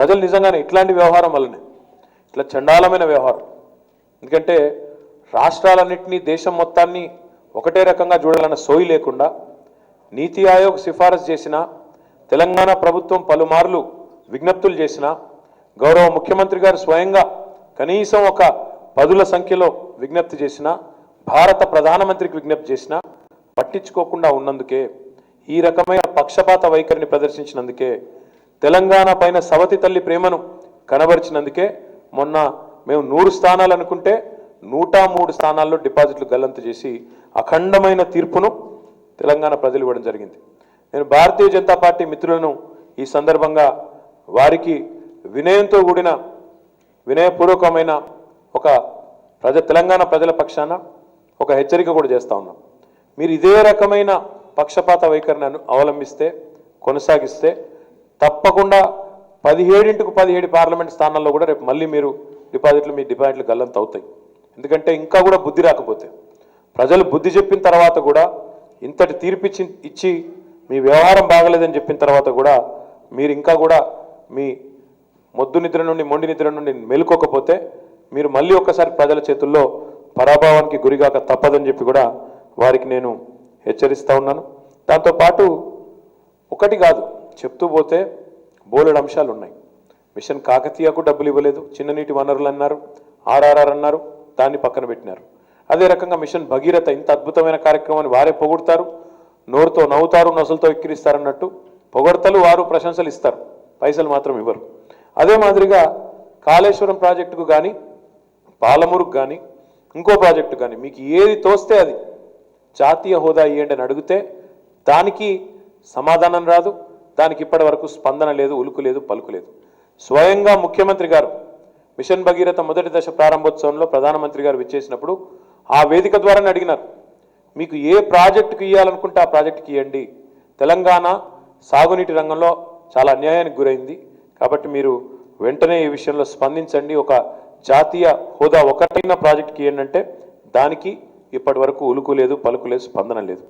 ప్రజలు నిజంగానే ఇట్లాంటి వ్యవహారం వల్లనే ఇట్లా చండాలమైన వ్యవహారం. ఎందుకంటే రాష్ట్రాలన్నింటినీ దేశం మొత్తాన్ని ఒకటే రకంగా చూడాలన్న సోయి లేకుండా నీతి ఆయోగ్ సిఫారసు చేసిన తెలంగాణ ప్రభుత్వం పలుమార్లు విజ్ఞప్తులు చేసిన గౌరవ ముఖ్యమంత్రి గారు స్వయంగా కనీసం ఒక పదుల సంఖ్యలో విజ్ఞప్తి చేసిన భారత ప్రధానమంత్రికి విజ్ఞప్తి చేసిన పట్టించుకోకుండా ఉన్నందుకే ఈ రకమైన పక్షపాత వైఖరిని ప్రదర్శించినందుకే తెలంగాణ పైన సవతి తల్లి ప్రేమను కనబరిచినందుకే మొన్న మేము నూరు స్థానాలు అనుకుంటే నూట మూడు స్థానాల్లో డిపాజిట్లు గల్లంతు చేసి అఖండమైన తీర్పును తెలంగాణ ప్రజలు ఇవ్వడం జరిగింది. నేను భారతీయ జనతా పార్టీ మిత్రులను ఈ సందర్భంగా వారికి వినయంతో కూడిన వినయపూర్వకమైన ఒక ప్రజ తెలంగాణ ప్రజల పక్షాన ఒక హెచ్చరిక కూడా చేస్తా ఉన్నాం. మీరు ఇదే రకమైన పక్షపాత వైఖరిని అవలంబిస్తే కొనసాగిస్తే తప్పకుండా పదిహేడింటికి పదిహేడు పార్లమెంట్ స్థానాల్లో కూడా రేపు మళ్ళీ మీరు డిపాజిట్లు మీ డిపాజిట్లు గల్లంత అవుతాయి. ఎందుకంటే ఇంకా కూడా బుద్ధి రాకపోతే. ప్రజలు బుద్ధి చెప్పిన తర్వాత కూడా ఇంతటి తీర్పిచ్చి ఇచ్చి మీ వ్యవహారం బాగలేదని చెప్పిన తర్వాత కూడా మీరు ఇంకా కూడా మీ మొద్దు నిద్ర నుండి మొండి నిద్ర నుండి మెలుకోకపోతే మీరు మళ్ళీ ఒక్కసారి ప్రజల చేతుల్లో పరాభావానికి గురిగాక తప్పదని చెప్పి కూడా వారికి నేను హెచ్చరిస్తూ ఉన్నాను. దాంతోపాటు ఒకటి కాదు చెప్తూ పోతే బోలెడు అంశాలు ఉన్నాయి. మిషన్ కాకతీయకు డబ్బులు ఇవ్వలేదు. చిన్ననీటి వనరులు అన్నారు. ఆర్ఆర్ఆర్ అన్నారు. దాన్ని పక్కన పెట్టినారు. అదే రకంగా మిషన్ భగీరథ ఇంత అద్భుతమైన కార్యక్రమాన్ని వారే పొగుడతారు. నోరుతో నవ్వుతారు నొసలతో ఎక్కిరిస్తారన్నట్టు పొగడతలు వారు ప్రశంసలు ఇస్తారు. పైసలు మాత్రం ఇవ్వరు. అదే మాదిరిగా కాళేశ్వరం ప్రాజెక్టుకు కానీ పాలమూరుకు కానీ ఇంకో ప్రాజెక్టు కానీ మీకు ఏది తోస్తే అది. జాతీయ హోదా ఇవ్వండి అని అడిగితే దానికి సమాధానం రాదు. దానికి ఇప్పటి వరకు స్పందన లేదు ఉలుకు లేదు పలుకు లేదు. స్వయంగా ముఖ్యమంత్రి గారు మిషన్ భగీరథ మొదటి దశ ప్రారంభోత్సవంలో ప్రధానమంత్రి గారు విచ్చేసినప్పుడు ఆ వేదిక ద్వారానే అడిగినారు. మీకు ఏ ప్రాజెక్టుకి ఇవ్వాలనుకుంటే ఆ ప్రాజెక్టుకి ఇవ్వండి తెలంగాణ సాగునీటి రంగంలో చాలా అన్యాయానికి గురైంది. కాబట్టి మీరు వెంటనే ఈ విషయంలో స్పందించండి. ఒక జాతీయ హోదా ఒకటైన ప్రాజెక్టుకి ఇవ్వండి అంటే దానికి ఇప్పటి వరకు ఉలుకు లేదు పలుకు లేదు స్పందన లేదు.